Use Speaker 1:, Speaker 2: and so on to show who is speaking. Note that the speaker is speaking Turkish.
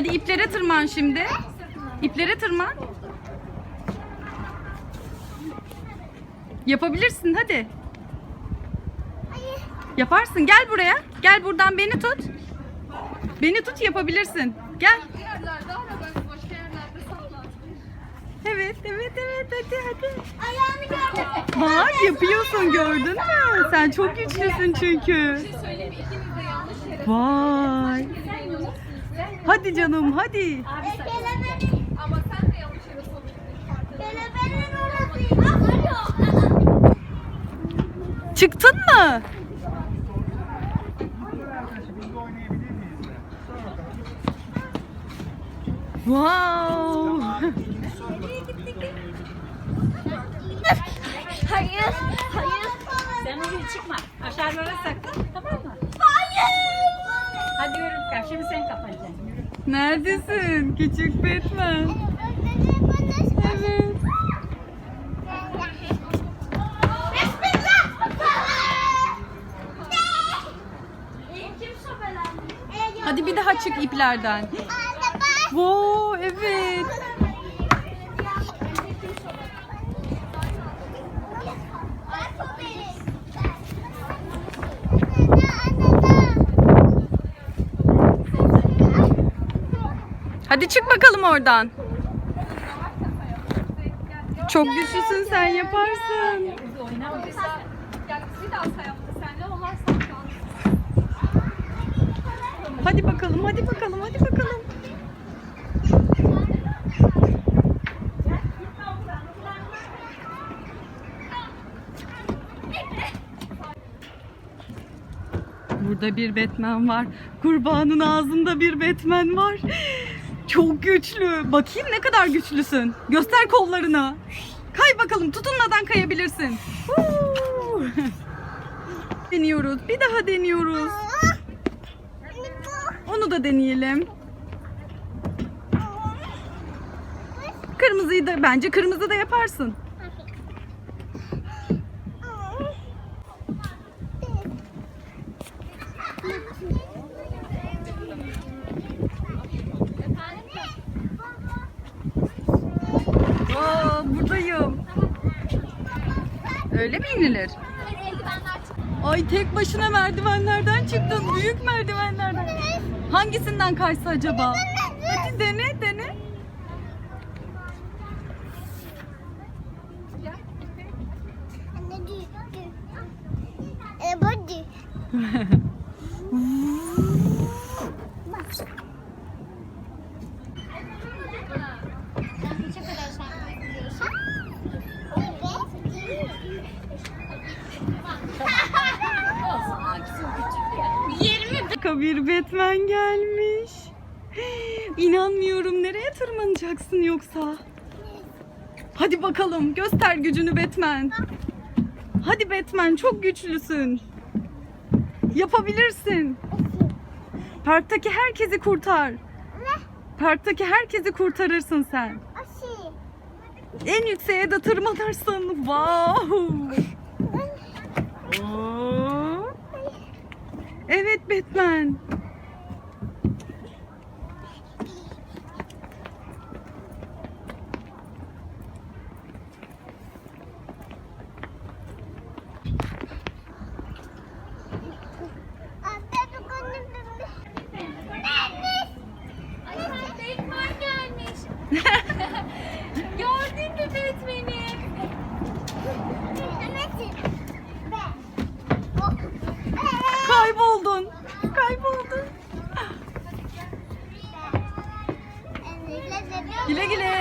Speaker 1: Hadi iplere tırman şimdi. İplere tırman. Yapabilirsin hadi. Yaparsın. Gel buraya. Gel buradan beni tut. Beni tut yapabilirsin. Gel. Evet, evet, evet. Hadi, hadi.
Speaker 2: Ayağını gördüm.
Speaker 1: Bak yapıyorsun gördün mü? Sen çok güçlüsün çünkü.
Speaker 3: Yere
Speaker 1: Vay. Hadi canım hadi.
Speaker 2: E, kelebeğin,
Speaker 3: Ama sen de yanlış yere sonuçta.
Speaker 2: kelebeğin orası.
Speaker 1: Çıktın mı? Wow.
Speaker 2: Hayır, hayır.
Speaker 4: Sen oraya çıkma. Aşağılara saklan. Tamam mı?
Speaker 2: Hayır.
Speaker 4: Hadi yürü. Şimdi sen kapanacaksın.
Speaker 1: Neredesin küçük Batman? Evet. Hadi bir daha çık iplerden. Wow, evet. Hadi çık bakalım oradan. Çok güçlüsün sen yaparsın. Hadi bakalım, hadi bakalım, hadi bakalım. Burada bir Batman var. Kurbanın ağzında bir Batman var. Çok güçlü. Bakayım ne kadar güçlüsün. Göster kollarını. Kay bakalım. Tutunmadan kayabilirsin. Deniyoruz. Bir daha deniyoruz. Onu da deneyelim. Kırmızıyı da bence kırmızı da yaparsın. Öyle mi inilir? Ay tek başına merdivenlerden çıktın. Büyük merdivenlerden. Hangisinden kaçsa acaba? Hadi dene dene.
Speaker 2: E, hadi.
Speaker 1: Dakika bir Batman gelmiş. İnanmıyorum. Nereye tırmanacaksın yoksa? Hadi bakalım. Göster gücünü Batman. Hadi Batman çok güçlüsün. Yapabilirsin. Parktaki herkesi kurtar. Parktaki herkesi kurtarırsın sen. En yükseğe de tırmanırsın. Wow. Oo. Evet Batman.
Speaker 2: Anne dokunun Anne.
Speaker 3: Batman gelmiş. Gördün mü Batman'i?
Speaker 1: Kayboldun. Kayboldun. Güle güle.